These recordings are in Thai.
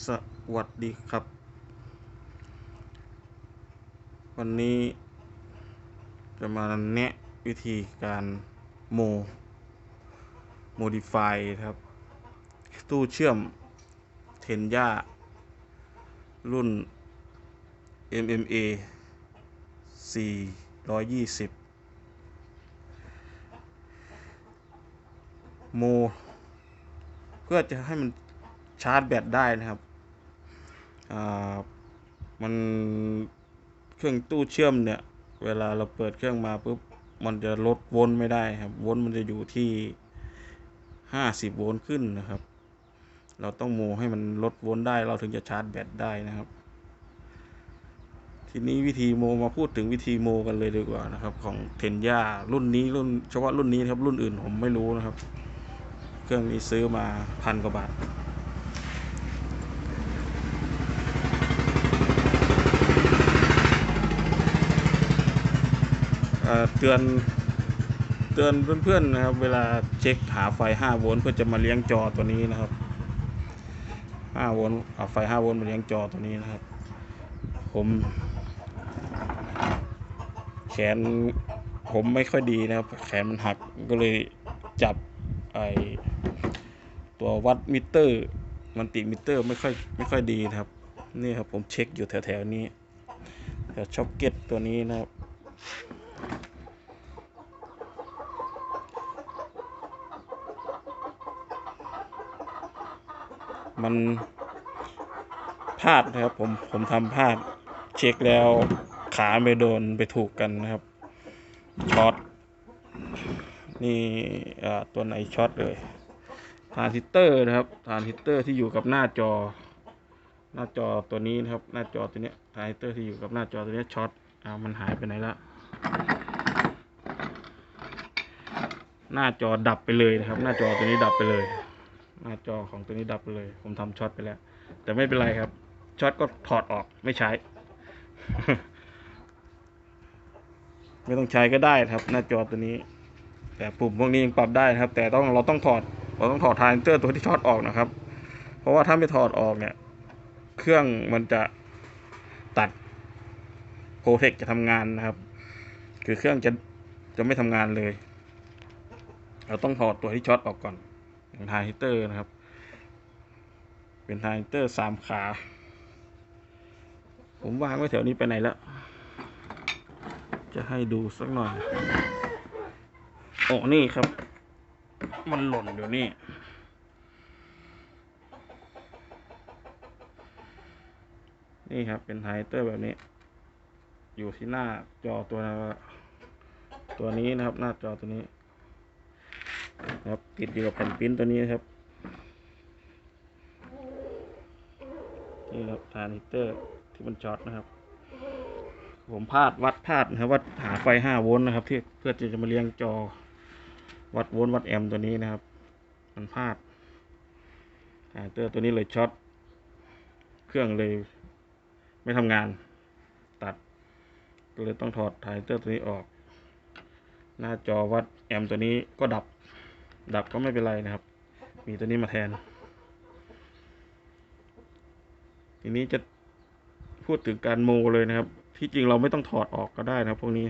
สวัสดีครับ วันนี้จะมาแนะวิธีการโม modify ครับ ตู้เชื่อมเทนย่ารุ่น MMA 420 โม เพื่อจะให้มัน ชาร์จแบตได้นะครับอ่ามันเครื่องตู้เชื่อมเนี่ย เวลาเราเปิดเครื่องมาปุ๊บมันจะลดโวลต์ไม่ได้ครับโวลต์มันจะอยู่ที่ห้าสิบโวลต์ขึ้นนะครับ เราต้องโมให้มันลดโวลต์ได้เราถึงจะชาร์จแบตได้นะครับ ทีนี้วิธีโมมาพูดถึงวิธีโมกันเลยดีกว่านะครับ ของเทนย่ารุ่นนี้รุ่นเฉพาะรุ่นนี้ครับรุ่นอื่นผมไม่รู้นะครับ เครื่องนี้ซื้อมาพันกว่าบาท เอ่อเตือนเตือนเพื่อนๆนะครับ เวลาเช็คหาไฟ 5 โวลต์เพื่อจะมาเลี้ยงจอตัวนี้นะครับ 5 โวลต์เอาไฟ 5 โวลต์มาเลี้ยงจอตัวนี้นะครับ ผมแขนผมไม่ค่อยดีนะครับ แขนมันหักก็เลยจับไอตัววัดมิเตอร์ มันติมิเตอร์ไม่ค่อยไม่ค่อยดีนะครับ นี่ครับผมเช็คอยู่แถวๆนี้แถวช็อปเก็ตตัวนี้นะครับ มันพลาดนะครับผมผมทำพลาดเช็คแล้วขาไปโดนไปถูกกันนะครับช็อตนี่ตัวไหนช็อตเลยทานซิสเตอร์นะครับทานซิสเตอร์ที่อยู่กับหน้าจอ หน้าจอตัวนี้นะครับ หน้าจอตัวนี้ทานซิสเตอร์ที่อยู่กับหน้าจอตัวนี้ช็อตอ้าวมันหายไปไหนละหน้าจอดับไปเลยนะครับ หน้าจอตัวนี้ดับไปเลย หน้าจอของตัวนี้ดับไปเลย ผมทำช็อตไปแล้ว แต่ไม่เป็นไรครับ ช็อตก็ถอดออกไม่ใช้ ไม่ต้องใช้ก็ได้ครับ หน้าจอตัวนี้ แต่ปุ่มพวกนี้ยังปรับได้นะครับ แต่ต้องเราต้องถอด เราต้องถอดทานเตอร์ตัวที่ช็อตออกนะครับ เพราะว่าถ้าไม่ถอดออกเนี่ย เครื่องมันจะตัดโปรเทคจะทำงานนะครับ คือเครื่องจะจะไม่ทำงานเลย เราต้องถอดตัวที่ช็อตออกก่อน เป็นทานซิสเตอร์นะครับ เป็นทานซิสเตอร์สามขา ผมวางไว้แถวนี้ไปไหนแล้ว จะให้ดูสักหน่อยโอ้นี่ครับ มันหล่นอยู่นี่นี่ครับ เป็นทรานซิสเตอร์แบบนี้ อยู่ที่หน้าจอตัวตัวนี้นะครับ หน้าจอตัวนี้ ครับ ติดอยู่กับแผ่นปิ้นตัวนี้ครับนี่ครับทรานซิสเตอร์ที่มันช็อตนะครับ ผมพลาดวัดพลาดนะครับวัดหาไฟ5โวลต์นะครับ ที่เพื่อจะมาเลี้ยงจอ วัดโวลต์วัดแอมป์ตัวนี้นะครับ มันพลาดทรานซิสเตอร์ตัวนี้เลยช็อตเครื่องเลย ไม่ทำงาน ตัดก็เลยต้องถอดทรานซิสเตอร์ตัวนี้ออก หน้าจอวัดแอมป์ตัวนี้ก็ดับ ดับก็ไม่เป็นไรนะครับ มีตัวนี้มาแทน ทีนี้จะพูดถึงการโมเลยนะครับ ที่จริงเราไม่ต้องถอดออกก็ได้นะครับพวกนี้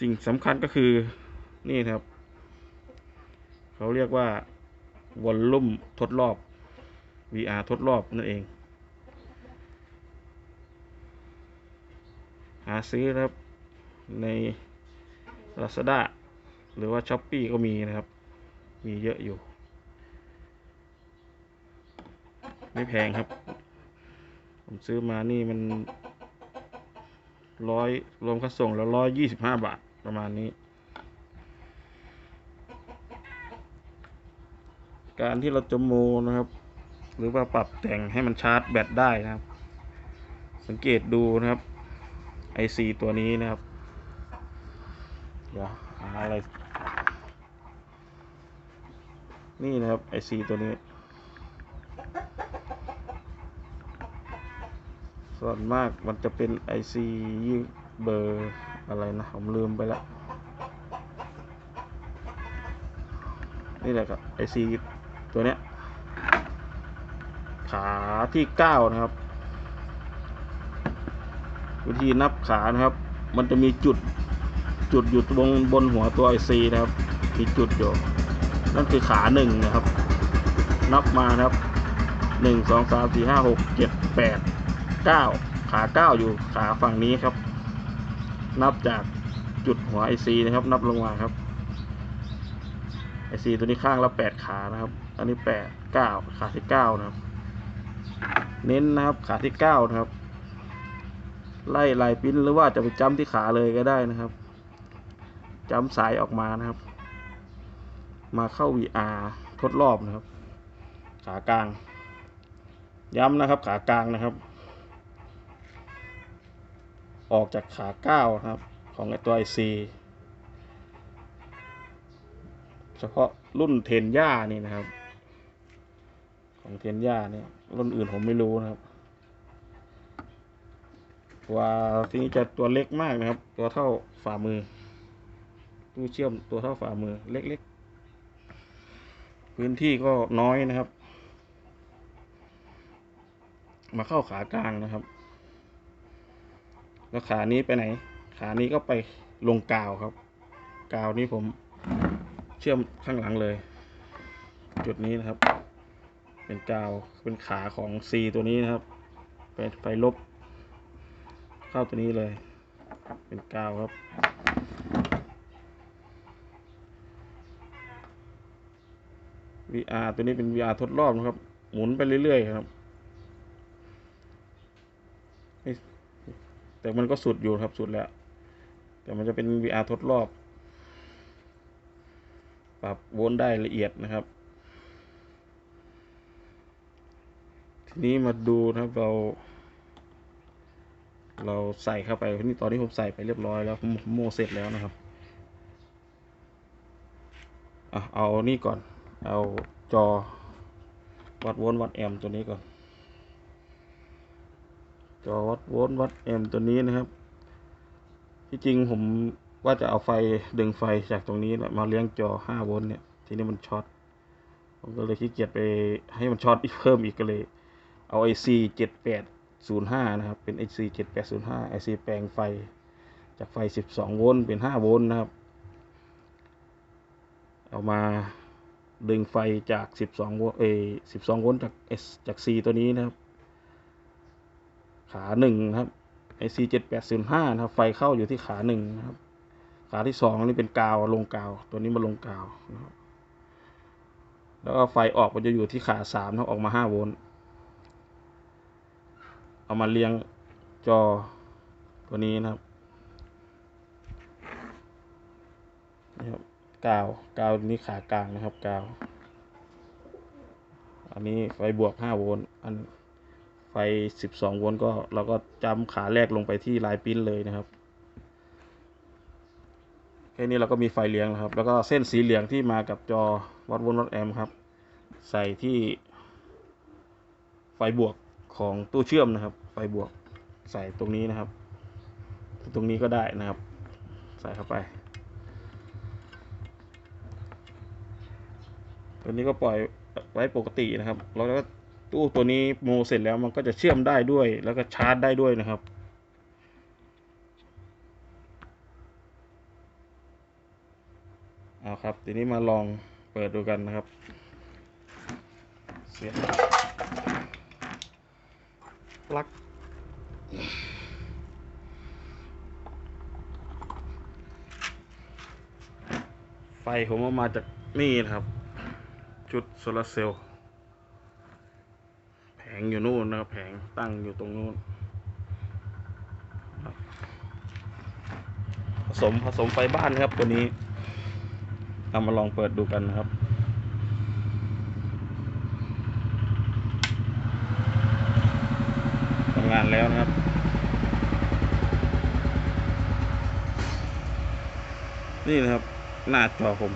สิ่งสำคัญก็คือนี่ครับ เขาเรียกว่าวอลลุ่มทดรอบ VR ทดรอบนั่นเอง หาซื้อนะครับ ใน Lazada หรือว่า s h อ p e e ก็มีนะครับ มีเยอะอยู่ ไม่แพงครับ ผมซื้อมานี่มันร้อยรวมค่าส่งแล้วร้อยยี่สิบห้าบาทประมาณนี้ การที่เราจะโมนะครับ หรือว่าปรับแต่งให้มันชาร์จแบตได้นะครับ สังเกตดูนะครับไอซีตัวนี้นะครับ เดี๋ยวหาอะไร นี่นะครับไอซีตัวนี้ ส่วนมากมันจะเป็นไอซียี่เบอร์อะไรนะ ผมลืมไปแล้วนี่แหละครับไอซีตัวเนี้ย ขาที่เก้านะครับ วิธีนับขานะครับ มันจะมีจุด จุดอยู่ตรงบนหัวตัวไอซีนะครับมีจุดอยู่นั่นคือขาหนึ่งนะครับ นับมานะครับหนึ่งสองสามสี่ห้าหกเจ็ดแปดเก้าขาเก้าอยู่ขาฝั่งนี้ครับ นับจากจุดหัวไอซีนะครับ นับลงมาครับไอซีตัวนี้ข้างละแปดขานะครับ อันนี้แปดเก้าขาที่เก้านะครับ เน้นนะครับขาที่เก้านะครับ ไล่ลายปิ้นหรือว่าจะไปจำที่ขาเลยก็ได้นะครับ จำสายออกมานะครับ มาเข้า VR ทดรอบนะครับ ขากลาง ย้ำนะครับขากลางนะครับ ออกจากขาเก้านะครับของไอตัวไอซีเฉพาะรุ่นเทนย่านี่นะครับ ของเทนย่าเนี่ยรุ่นอื่นผมไม่รู้นะครับว่าที่นี้จะตัวเล็กมากนะครับ ตัวเท่าฝ่ามือู้เชื่อมตัวเท่าฝ่ามือเล็กๆ พื้นที่ก็น้อยนะครับ มาเข้าขากลางนะครับ แล้วขานี้ไปไหน ขานี้ก็ไปลงกาวครับ กาวนี้ผมเชื่อมข้างหลังเลย จุดนี้นะครับ เป็นกาวเป็นขาของ C ตัวนี้นะครับ ไปไปลบ เข้าตัวนี้เลย เป็นกาวครับ VR ตัวนี้เป็น VR ทดรอบนะครับ หมุนไปเรื่อยๆครับ แต่มันก็สุดอยู่ครับสุดแล้ว แต่มันจะเป็น VR ทดรอบ ปรับโวลต์ได้ละเอียดนะครับ ทีนี้มาดูนะครับเรา เราใส่เข้าไปนี่ตอนนี้ผมใส่ไปเรียบร้อยแล้วผมโมเสร็จแล้วนะครับอะเอานี่ก่อน เอาจอวัดโวลต์วัดแอมป์ตัวนี้ก่อน จอวัดโวลต์วัดแอมป์ตัวนี้นะครับ ที่จริงผมว่าจะเอาไฟดึงไฟจากตรงนี้แหละมาเลี้ยงจอ5โวลต์เนี่ย ทีนี้มันช็อต ผมก็เลยขี้เกียจไปให้มันช็อตอีกเพิ่มอีกก็เลย เอา IC 7805 นะครับ เป็น IC 7805 IC แปลงไฟจากไฟ 12 โวลต์เป็น 5 โวลต์นะครับ เอามา ดึงไฟจาก 12โวลต์เอ12โวลต์จาก S จาก C ตัวนี้นะครับ ขาหนึ่งนะครับ IC 7805นะครับ ไฟเข้าอยู่ที่ขาหนึ่งนะครับ ขาที่สองนี่เป็นกาวลงกาว ตัวนี้มาลงกาวนะครับ แล้วก็ไฟออกมันจะอยู่ที่ขาสามนะออกมา 5 โวลต์ เอามาเลี้ยงจอตัวนี้นะครับนี่ครับ กาวกาวนี้ขากลางนะครับกาวอันนี้ไฟบวก 5 โวลต์อันไฟ 12 โวลต์ก็เราก็จำขาแรกลงไปที่ลายปิ้นเลยนะครับแค่นี้เราก็มีไฟเลี้ยงนะครับ แล้วก็เส้นสีเหลืองที่มากับจอวัดโวลต์วัดแอมป์ครับ ใส่ที่ไฟบวกของตู้เชื่อมนะครับ ไฟบวกใส่ตรงนี้นะครับ ตรงนี้ก็ได้นะครับ ใส่เข้าไป ตัวนี้ก็ปล่อยไว้ปกตินะครับ แล้วก็ตู้ตัวนี้โมเสร็จแล้วมันก็จะเชื่อมได้ด้วย แล้วก็ชาร์จได้ด้วยนะครับเอาครับ ทีนี้มาลองเปิดดูกันนะครับ เสียบปลั๊กไฟผมเอามาจากนี่นะครับ ชุดโซลาร์เซลล์แผงอยู่นู่นนะครับแผงตั้งอยู่ตรงนู้นผสมผสมไฟบ้านนะครับตัวนี้เอามาลองเปิดดูกันนะครับทำงานแล้วนะครับนี่นะครับ หน้าจอผม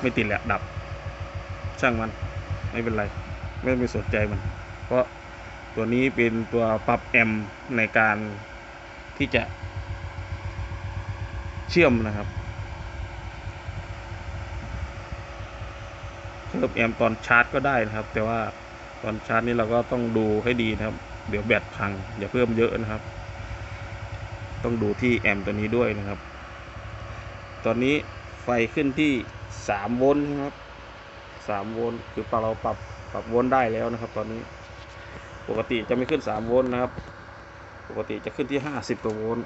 ไม่ติดแหละดับ ช่างมันไม่เป็นไร ไม่ไปสนใจมัน เพราะตัวนี้เป็นตัวปรับแอมในการที่จะเชื่อมนะครับเพิ่มแอมตอนชาร์จก็ได้นะครับ แต่ว่าตอนชาร์จนี่เราก็ต้องดูให้ดีนะครับ เดี๋ยวแบตพัง อย่าเพิ่มเยอะนะครับ ต้องดูที่แอมตัวนี้ด้วยนะครับ ตอนนี้ไฟขึ้นที่สามโวลต์นะครับ สามโวลต์คือเราปรับปรับโวลต์ได้แล้วนะครับ ตอนนี้ ปกติจะไม่ขึ้นสามโวลต์นะครับ ปกติจะขึ้นที่ห้าสิบกว่าโวลต์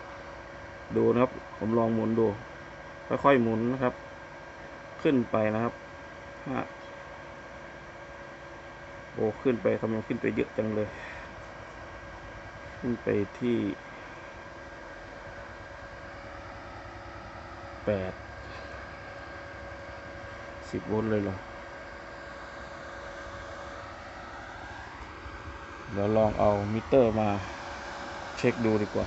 ดูนะครับ ผมลองหมุนดู ค่อยๆหมุนนะครับ ขึ้นไปนะครับห้าโอ้ขึ้นไปทำไมขึ้นไปเยอะจังเลย ขึ้นไปที่แปดสิบโวลต์เลยเหรอ เดี๋ยวลองเอามิเตอร์มาเช็คดูดีกว่า